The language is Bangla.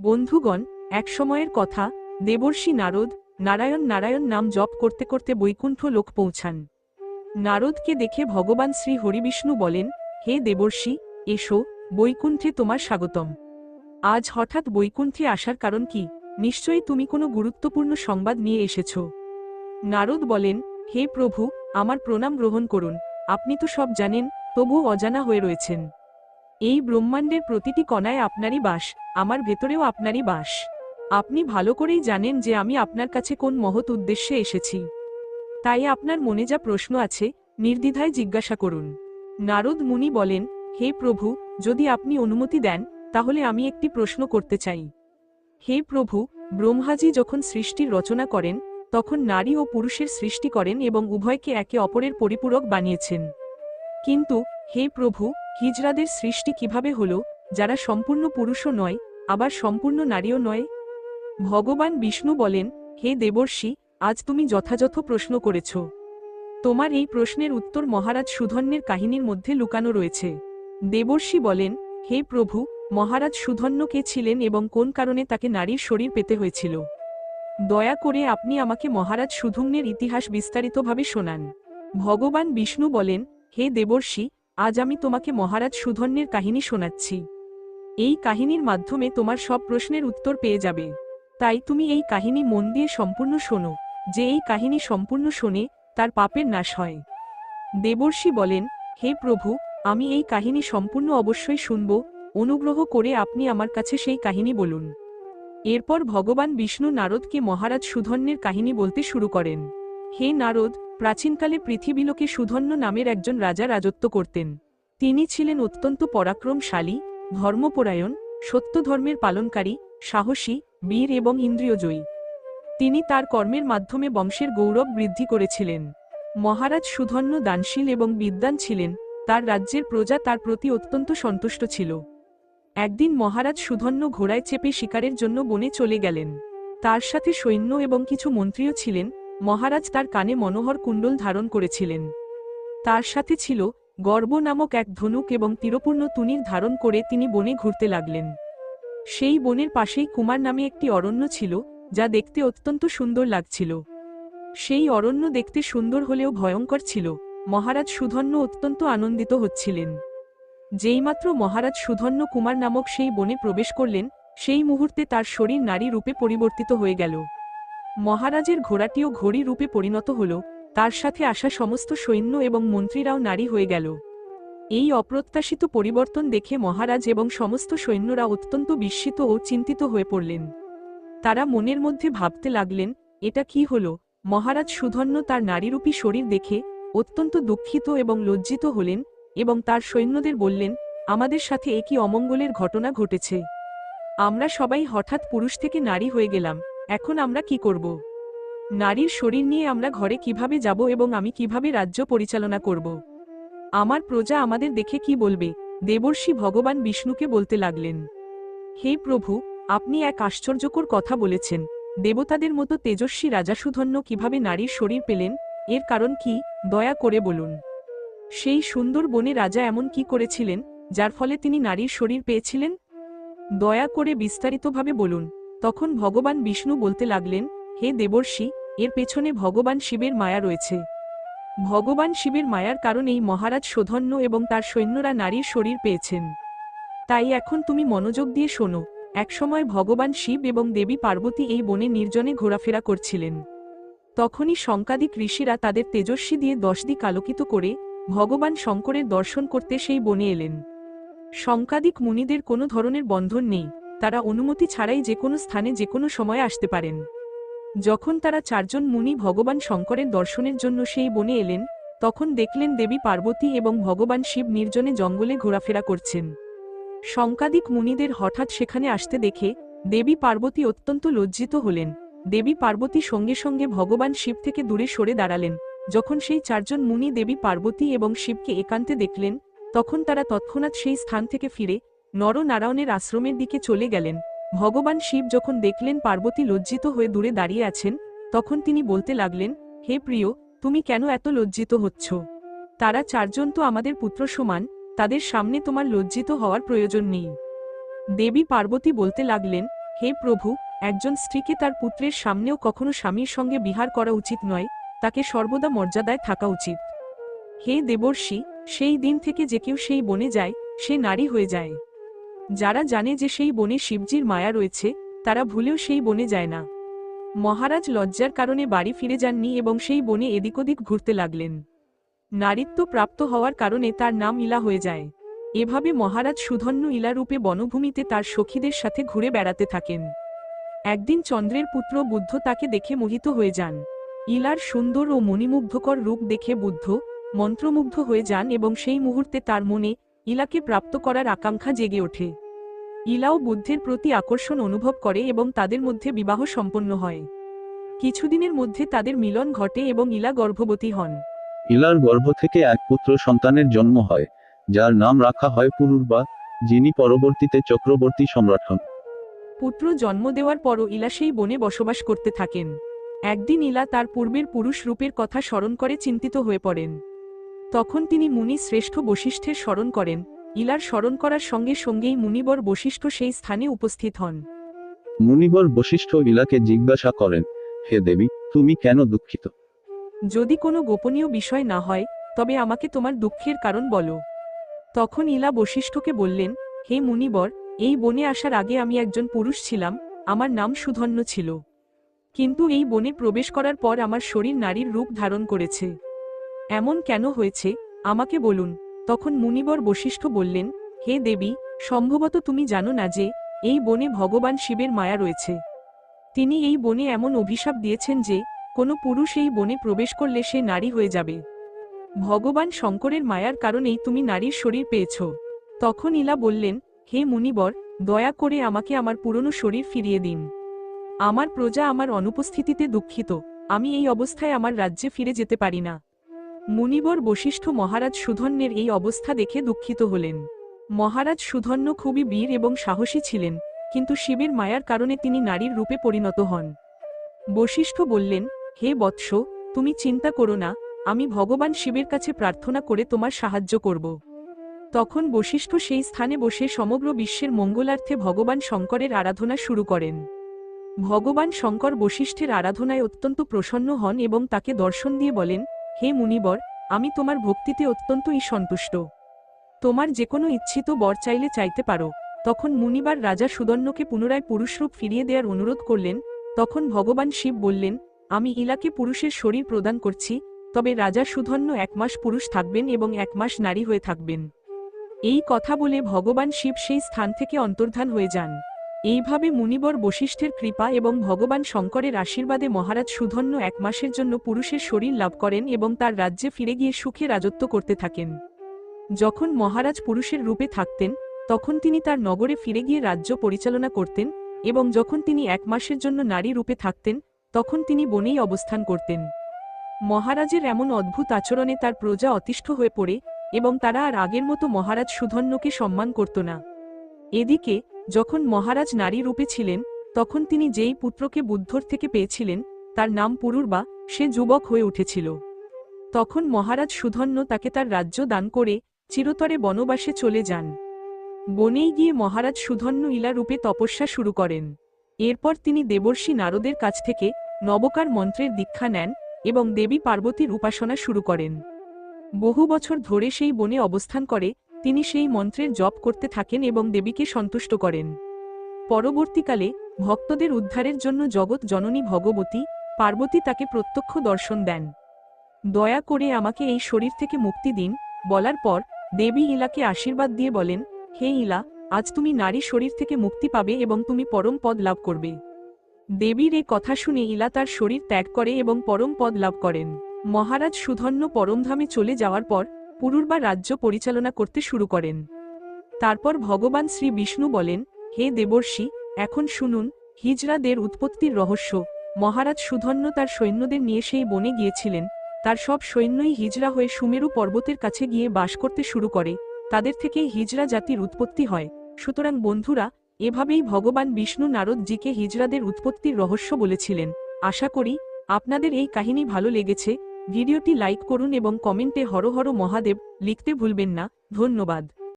বন্ধুগণ এক সময়ের কথা, দেবর্ষি নারদ, নারায়ণ নারায়ণ নাম জপ করতে করতে বৈকুণ্ঠ লোক পৌঁছান। নারদকে দেখে ভগবান শ্রী হরিবিষ্ণু বলেন, হে দেবর্ষি, এসো, বৈকুণ্ঠে তোমার স্বাগতম। আজ হঠাৎ বৈকুণ্ঠে আসার কারণ কি? নিশ্চয়ই তুমি কোনো গুরুত্বপূর্ণ সংবাদ নিয়ে এসেছ। নারদ বলেন, হে প্রভু, আমার প্রণাম গ্রহণ করুন। আপনি তো সব জানেন তবু অজানা হয়ে রয়েছেন। এই ব্রহ্মাণ্ডের প্রতিটি কণায় আপনারই বাস, আমার ভেতরেও আপনারই বাস। আপনি ভালো করেই জানেন যে আমি আপনার কাছে কোন মহৎ উদ্দেশ্যে এসেছি। তাই আপনার মনে যা প্রশ্ন আছে, নির্দ্বিধায় জিজ্ঞাসা করুন। নারদ মুনি বলেন, হে প্রভু, যদি আপনি অনুমতি দেন, তাহলে আমি একটি প্রশ্ন করতে চাই। হে প্রভু, ব্রহ্মাজি যখন সৃষ্টির রচনা করেন, তখন নারী ও পুরুষের সৃষ্টি করেন এবং উভয়কে একে অপরের পরিপূরক বানিয়েছেন। কিন্তু, হে প্রভু হিজড়াদের সৃষ্টি কীভাবে হল, যারা সম্পূর্ণ পুরুষও নয়, আবার সম্পূর্ণ নারীও নয়? ভগবান বিষ্ণু বলেন, হে দেবর্ষি, আজ তুমি যথাযথ প্রশ্ন করেছ। তোমার এই প্রশ্নের উত্তর মহারাজ সুধন্যের কাহিনীর মধ্যে লুকানো রয়েছে। দেবর্ষি বলেন, হে প্রভু, মহারাজ সুধন্য কে ছিলেন এবং কোন কারণে তাকে নারীর শরীর পেতে হয়েছিল? দয়া করে আপনি আমাকে মহারাজ সুধুম্নের ইতিহাস বিস্তারিতভাবে শোনান। ভগবান বিষ্ণু বলেন, হে দেবর্ষি আজ আমি তোমাকে মহারাজ সুধন্যের কাহিনী শোনাচ্ছি। এই কাহিনীর মাধ্যমে তোমার সব প্রশ্নের উত্তর পেয়ে যাবে। তাই তুমি এই কাহিনী মন দিয়ে সম্পূর্ণ শোনো, যে এই কাহিনী সম্পূর্ণ শোনে তার পাপের নাশ হয়। দেবর্ষি বলেন, হে প্রভু, আমি এই কাহিনী সম্পূর্ণ অবশ্যই শুনব, অনুগ্রহ করে আপনি আমার কাছে সেই কাহিনী বলুন। এরপর ভগবান বিষ্ণু নারদকে মহারাজ সুধন্যের কাহিনী বলতে শুরু করেন। হে নারদ, প্রাচীনকালে পৃথিবীলোকে সুধন্য নামের একজন রাজা রাজত্ব করতেন। তিনি ছিলেন অত্যন্ত পরাক্রমশালী, ধর্মপরায়ণ সত্য ধর্মের পালনকারী, সাহসী, বীর এবং ইন্দ্রিয়জয়ী। তিনি তার কর্মের মাধ্যমে বংশের গৌরব বৃদ্ধি করেছিলেন। মহারাজ সুধন্য দানশীল এবং বিদ্বান ছিলেন, তার রাজ্যের প্রজা তার প্রতি অত্যন্ত সন্তুষ্ট ছিল। একদিন মহারাজ সুধন্য ঘোড়ায় চেপে শিকারের জন্য বনে চলে গেলেন। তার সাথে সৈন্য এবং কিছু মন্ত্রীও ছিলেন মহারাজ তার কানে মনোহর কুণ্ডল ধারণ করেছিলেন। তার সাথে ছিল গর্ব নামক এক ধনুক এবং তীরপূর্ণ তুনির ধারণ করে তিনি বনে ঘুরতে লাগলেন। সেই বনের পাশেই কুমার নামে একটি অরণ্য ছিল, যা দেখতে অত্যন্ত সুন্দর লাগছিল। সেই অরণ্য দেখতে সুন্দর হলেও ভয়ঙ্কর ছিল। মহারাজ সুধন্য অত্যন্ত আনন্দিত হচ্ছিলেন। যেইমাত্র মহারাজ সুধন্য কুমার নামক সেই বনে প্রবেশ করলেন, সেই মুহূর্তে তার শরীর নারী রূপে পরিবর্তিত হয়ে গেল। মহারাজের ঘোড়াটিও ঘড়ি রূপে পরিণত হল, তার সাথে আসা সমস্ত সৈন্য এবং মন্ত্রীরাও নারী হয়ে গেল। এই অপ্রত্যাশিত পরিবর্তন দেখে মহারাজ এবং সমস্ত সৈন্যরা অত্যন্ত বিস্মিত ও চিন্তিত হয়ে পড়লেন। তারা মনের মধ্যে ভাবতে লাগলেন, এটা কি হল? মহারাজ সুধন্য তার নারীরূপী শরীর দেখে অত্যন্ত দুঃখিত এবং লজ্জিত হলেন এবং তার সৈন্যদের বললেন, আমাদের সাথে একই অমঙ্গলের ঘটনা ঘটেছে। আমরা সবাই হঠাৎ পুরুষ থেকে নারী হয়ে গেলাম। এখন আমরা কি করব? নারীর শরীর নিয়ে আমরা ঘরে কীভাবে যাব এবং আমি কীভাবে রাজ্য পরিচালনা করব? আমার প্রজা আমাদের দেখে কি বলবে? দেবর্ষি ভগবান বিষ্ণুকে বলতে লাগলেন, হে প্রভু, আপনি এক আশ্চর্যকর কথা বলেছেন। দেবতাদের মতো তেজস্বী রাজাসুধন্য কীভাবে নারীর শরীর পেলেন? এর কারণ কি? দয়া করে বলুন। সেই সুন্দর বনে রাজা এমন কি করেছিলেন, যার ফলে তিনি নারীর শরীর পেয়েছিলেন? দয়া করে বিস্তারিতভাবে বলুন। তখন ভগবান বিষ্ণু বলতে লাগলেন, হে দেবর্ষি, এর পেছনে ভগবান শিবের মায়া রয়েছে। ভগবান শিবের মায়ার কারণেই মহারাজ সোধন্য এবং তার সৈন্যরা নারীর শরীর পেয়েছেন। তাই এখন তুমি মনোযোগ দিয়ে শোনো, একসময় ভগবান শিব এবং দেবী পার্বতী এই বনে নির্জনে ঘোরাফেরা করছিলেন। তখনই শঙ্কাদিক ঋষিরা তাদের তেজস্বী দিয়ে দশ দিক আলোকিত করে ভগবান শঙ্করের দর্শন করতে সেই বনে এলেন। শঙ্কাদিক মুনিদের কোনো ধরনের বন্ধন নেই। তারা অনুমতি ছাড়াই যে কোনো স্থানে যে কোনো সময় আসতে পারেন। যখন তারা চারজন মুনি ভগবান শঙ্করের দর্শনের জন্য সেই বনে এলেন, তখন দেখলেন দেবী পার্বতী এবং ভগবান শিব নির্জনে জঙ্গলে ঘোরাফেরা করছেন। শঙ্কাদিক মুনিদের হঠাৎ সেখানে আসতে দেখে দেবী পার্বতী অত্যন্ত লজ্জিত হলেন। দেবী পার্বতী সঙ্গে সঙ্গে ভগবান শিব থেকে দূরে সরে দাঁড়ালেন। যখন সেই চারজন মুনি দেবী পার্বতী এবং শিবকে একান্তে দেখলেন, তখন তারা তৎক্ষণাৎ সেই স্থান থেকে ফিরে নরনারায়ণের আশ্রমের দিকে চলে গেলেন। ভগবান শিব যখন দেখলেন পার্বতী লজ্জিত হয়ে দূরে দাঁড়িয়ে আছেন, তখন তিনি বলতে লাগলেন, হে প্রিয়, তুমি কেন এত লজ্জিত হচ্ছ? তারা চারজন তো আমাদের পুত্র সমান, তাদের সামনে তোমার লজ্জিত হওয়ার প্রয়োজন নেই দেবী পার্বতী বলতে লাগলেন, হে প্রভু, একজন স্ত্রীকে তার পুত্রের সামনেও কখনো স্বামীর সঙ্গে বিহার করা উচিত নয়, তাকে সর্বদা মর্যাদায় থাকা উচিত। হে দেবর্ষি, সেই দিন থেকে যে কেউ সেই বনে যায়, সে নারী হয়ে যায়। যারা জানে যে সেই বনে শিবজির মায়া রয়েছে, তারা ভুলেও সেই বনে যায় না। মহারাজ লজ্জার কারণে বাড়ি ফিরে যাননি এবং সেই বনে এদিক ওদিক ঘুরতে লাগলেন। নারীত্ব প্রাপ্ত হওয়ার কারণে তার নাম ইলা হয়ে যায়। এভাবে মহারাজ সুধন্য ইলারূপে বনভূমিতে তার সখীদের সাথে ঘুরে বেড়াতে থাকেন। একদিন চন্দ্রের পুত্র বুদ্ধ তাকে দেখে মোহিত হয়ে যান। ইলার সুন্দর ও মণিমুগ্ধকর রূপ দেখে বুদ্ধ মন্ত্রমুগ্ধ হয়ে যান এবং সেই মুহূর্তে তার মনে ইলাকে প্রাপ্ত করার আকাঙ্ক্ষা জেগে ওঠে। ইলাও বুদ্ধের প্রতি আকর্ষণ অনুভব করে এবং তাদের মধ্যে বিবাহ সম্পন্ন হয়। কিছুদিনের মধ্যে তাদের মিলন ঘটে এবং ইলা গর্ভবতী হন। ইলার গর্ভ থেকে এক পুত্র সন্তানের জন্ম হয় যার নাম রাখা হয় পুরুরবা যিনি পরবর্তীতে চক্রবর্তী সম্রাট হন। পুত্র জন্ম দেওয়ার পরও ইলা সেই বনে বসবাস করতে থাকেন। একদিন ইলা তার পূর্বের পুরুষ রূপের কথা স্মরণ করে চিন্তিত হয়ে পড়েন। তখন তিনি মুনি শ্রেষ্ঠ বশিষ্ঠের স্মরণ করেন। ইলার স্মরণ করার সঙ্গে সঙ্গেই মুনিবর বশিষ্ঠ সেই স্থানে উপস্থিত হন। মুনিবর বশিষ্ঠ ইলাকে জিজ্ঞাসা করেন হে দেবী তুমি কেন দুঃখিত? যদি কোনো গোপনীয় বিষয় না হয় তবে আমাকে তোমার দুঃখের কারণ বলো। তখন ইলা বশিষ্ঠকে বললেন হে মুনিবর এই বনে আসার আগে আমি একজন পুরুষ ছিলাম আমার নাম সুধন্য ছিল। কিন্তু এই বনে প্রবেশ করার পর আমার শরীর নারীর রূপ ধারণ করেছে। এমন কেন হয়েছে? আমাকে বলুন। তখন মুনিবর বশিষ্ঠ বললেন, হে দেবী, সম্ভবত তুমি জানো না যে, এই বনে ভগবান শিবের মায়া রয়েছে। তিনি এই বনে এমন অভিশাপ দিয়েছেন যে, কোনো পুরুষ এই বনে প্রবেশ করলে সে নারী হয়ে যাবে। ভগবান শঙ্করের মায়ার কারণেই তুমি নারীর শরীর পেয়েছ। তখন ইলা বললেন, হে মুনিবর, দয়া করে আমাকে আমার পুরনো শরীর ফিরিয়ে দিন। আমার প্রজা আমার অনুপস্থিতিতে দুঃখিত। আমি এই অবস্থায় আমার রাজ্যে ফিরে যেতে পারি না। মুনিবর বশিষ্ঠ মহারাজ সুধন্যের এই অবস্থা দেখে দুঃখিত হলেন। মহারাজ সুধন্য খুবই বীর এবং সাহসী ছিলেন, কিন্তু শিবের মায়ার কারণে তিনি নারীর রূপে পরিণত হন। বশিষ্ঠ বললেন, হে বৎস, তুমি চিন্তা করো না, আমি ভগবান শিবের কাছে প্রার্থনা করে তোমার সাহায্য করব। তখন বশিষ্ঠ সেই স্থানে বসে সমগ্র বিশ্বের মঙ্গলার্থে ভগবান শঙ্করের আরাধনা শুরু করেন। ভগবান শঙ্কর বশিষ্ঠের আরাধনায় অত্যন্ত প্রসন্ন হন এবং তাকে দর্শন দিয়ে বলেন হে মুনিবর, আমি তোমার ভক্তিতে অত্যন্তই সন্তুষ্ট। তোমার যে কোনো ইচ্ছিত বর চাইলে চাইতে পারো। তখন মুনিবার রাজা সুদন্যকে পুনরায় পুরুষরূপ ফিরিয়ে দেওয়ার অনুরোধ করলেন। তখন ভগবান শিব বললেন, আমি ইলাকে পুরুষের শরীর প্রদান করছি, তবে রাজা সুধন্য এক মাস পুরুষ থাকবেন এবং এক মাস নারী হয়ে থাকবেন। এই কথা বলে ভগবান শিব সেই স্থান থেকে অন্তর্ধান হয়ে যান। এইভাবে মুনিবর বশিষ্ঠের কৃপা এবং ভগবান শঙ্করের আশীর্বাদে মহারাজ সুধন্য এক মাসের জন্য পুরুষের শরীর লাভ করেন এবং তার রাজ্যে ফিরে গিয়ে সুখে রাজত্ব করতে থাকেন। যখন মহারাজ পুরুষের রূপে থাকতেন, তখন তিনি তার নগরে ফিরে গিয়ে রাজ্য পরিচালনা করতেন এবং যখন তিনি এক মাসের জন্য নারী রূপে থাকতেন, তখন তিনি বনেই অবস্থান করতেন। মহারাজের এমন অদ্ভুত আচরণে তার প্রজা অতিষ্ঠ হয়ে পড়ে এবং তারা আর আগের মতো মহারাজ সুধন্যকে সম্মান করত না। এদিকে যখন মহারাজ নারী রূপে ছিলেন, তখন তিনি যেই পুত্রকে বুদ্ধর থেকে পেয়েছিলেন, তার নাম পুরুরবা, সে যুবক হয়ে উঠেছিল। তখন মহারাজ সুধন্য তাকে তার রাজ্য দান করে চিরতরে বনবাসে চলে যান। বনেই গিয়ে মহারাজ সুধন্য ইলা রূপে তপস্যা শুরু করেন। এরপর তিনি দেবর্ষী নারদের কাছ থেকে নবকার মন্ত্রের দীক্ষা নেন এবং দেবী পার্বতীর উপাসনা শুরু করেন। বহু বছর ধরে সেই বনে অবস্থান করে তিনি সেই মন্ত্রের জপ করতে থাকেন এবং দেবীকে সন্তুষ্ট করেন। পরবর্তীকালে, ভক্তদের উদ্ধারের জন্য জগৎ জননী ভগবতী, পার্বতী তাকে প্রত্যক্ষ দর্শন দেন। দয়া করে আমাকে এই শরীর থেকে মুক্তি দিন, বলার পর, দেবী ইলাকে আশীর্বাদ দিয়ে বলেন, হে ইলা, আজ তুমি নারী শরীর থেকে মুক্তি পাবে এবং তুমি পরম পদ লাভ করবে। দেবীর এ কথা শুনে ইলা তার শরীর ত্যাগ করে এবং পরম পদ লাভ করেন। মহারাজ সুধন্য পরমধামে চলে যাওয়ার পর পুরুরবা রাজ্য পরিচালনা করতে শুরু করেন। তারপর ভগবান শ্রী বিষ্ণু বলেন, হে দেবর্ষি, এখন শুনুন হিজরাদের উৎপত্তির রহস্য। মহারাজ সুধন্য তার সৈন্যদের নিয়ে সেই বনে গিয়েছিলেন। তার সব সৈন্যই হিজরা হয়ে সুমেরু পর্বতের কাছে গিয়ে বাস করতে শুরু করে। তাদের থেকেই হিজরা জাতির উৎপত্তি হয়। সুতরাং বন্ধুরা, এভাবেই ভগবান বিষ্ণু নারদজিকে হিজরাদের উৎপত্তির রহস্য বলেছিলেন। আশা করি, আপনাদের এই কাহিনী ভালো লেগেছে। ভিডিওটি লাইক করুন এবং কমেন্টে হর হর মহাদেব লিখতে ভুলবেন না ধন্যবাদ।